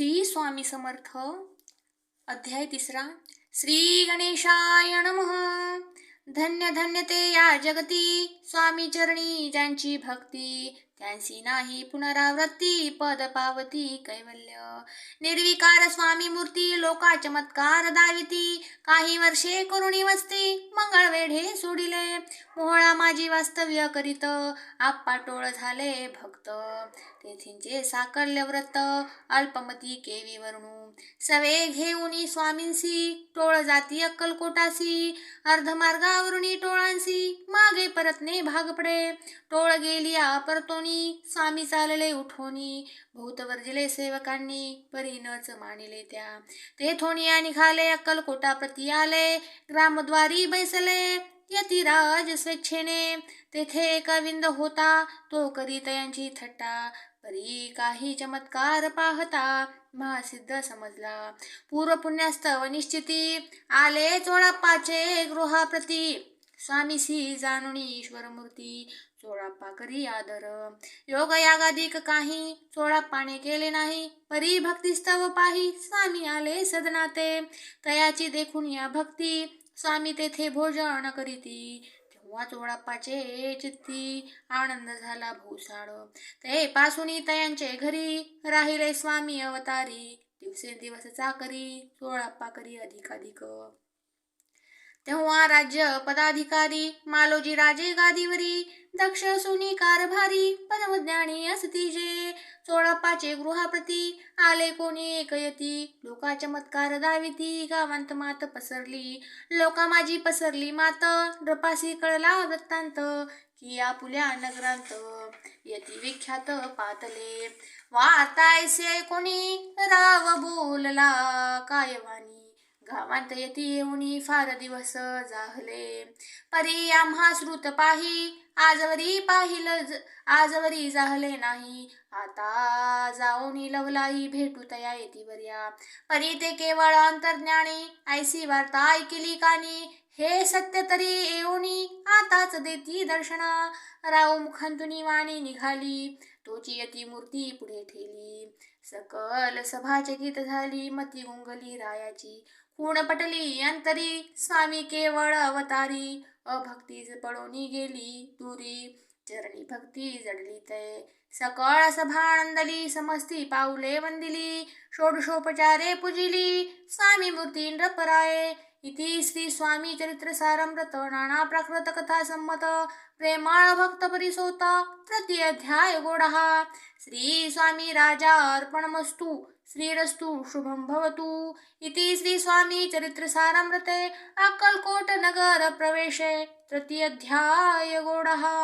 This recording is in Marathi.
श्री स्वामी समर्थ. अध्याय तिसरा. श्री गणेशाय नमः. धन्य धन्य ते या जगती. स्वामी चरणी ज्यांची भक्ती त्यांची नाही पुनरावृत्ती पद पावती कैवल्य. निर्विकार स्वामी मूर्ती लोका चमत्कार दाविती. काही वर्षे करुणी वस्ती मंगळ वेढे सोडिले. मोहळा माझी वास्तव्य करीत आप्पा टोळ झाले भक्त. तेथींचे साकल्य व्रत अल्पमती केवी वर्णू. सवे घेऊनी स्वामींसी टोळ जाती अक्कलकोटासी अर्धमार्गावरुणी टोळांसी परत ने भाग पडे टोळ गेली परतोनी स्वामी चालले उठोनी. भूत वर्जिले सेवकांनी परीनच मानिले त्या. तेथोनिया निघाले अक्कलकोटा प्रती आले. ग्रामद्वारी बैसले. यतिराज स्वेच्छेने. तेथे कविंद विंद होता. तो करीत यांची थट्टा. परी काही चमत्कार पाहता. महासिद्ध समजला. पूर्व पुण्यास्तव निश्चिती आले चोळाप्पाचे गृहाप्रती. स्वामीसी जाणुनी ईश्वर मूर्ती चोळाप्पा करी आदर. योग यागादिक काही चोळाप्पाने केले नाही परी भक्तिस्तव पाही स्वामी आले सदनाते. तयाची देखून या भक्ती स्वामी तेथे भोजन करीती. तेव्हा चोळाप्पाचे चित्ती आनंद झाला भूसाळ. ते पासुनी तयांचे घरी राहिले स्वामी अवतारी. दिवसेंदिवस चाकरी चोळाप्पा करी अधिकाधिक. तेव्हा राज्य पदाधिकारी मालोजी राजे गादीवरी दक्ष सुनी कारभारी परमज्ञानी असती जे चोळप्पाचे गृहाप्रती आले कोणी एकयती लोका चमत्कार दाविती गावांत मात पसरली. लोका माझी पसरली मात ड्रपासी कळला वृत्तांत की आपुल्या नगरांत यती विख्यात पातले. वार्तायसे कोणी राव बोलला कायवानी गावांत येती येऊनी फार दिवस झाले परी आम्हा श्रुत पाही आजवरी पाहिल आजवरी जाहले नाही. आता जाऊनी लवलाई भेटू तया येती वर्या परी ते केवळ अंतर्ज्ञानी ऐसी वार्ता ऐकली कानी. हे सत्य तरी येऊनी आताच देती दर्शना. राव मुखांतुनी वाणी निघाली. तोची यती मूर्ती पुढे ठेली. सकल सभाचकित झाली मती गुंगली रायाची. खूण पटली अंतरी स्वामी केवळ अवतारी. अभक्तीज पळोनी गेली दुरी. चरणी भक्ती जडली ते. सकळ सभानंदली समस्ती पाऊले वंदिली. षोडशोपचारे पूजिली. स्वामी मूर्ती नृपराये इति श्री स्वामी चरित्र सारमृत नाना प्राकृत कथा संमत प्रेमाळ भक्त परिसोता तृतीय अध्याय गोडहा श्री स्वामी राजा अर्पणमस्तु श्रीरस्तु शुभं भवतु। इति श्री स्वामी चरित्र सारमृते अक्कलकोट नगर प्रवेशे तृतीय अध्याय गोडहा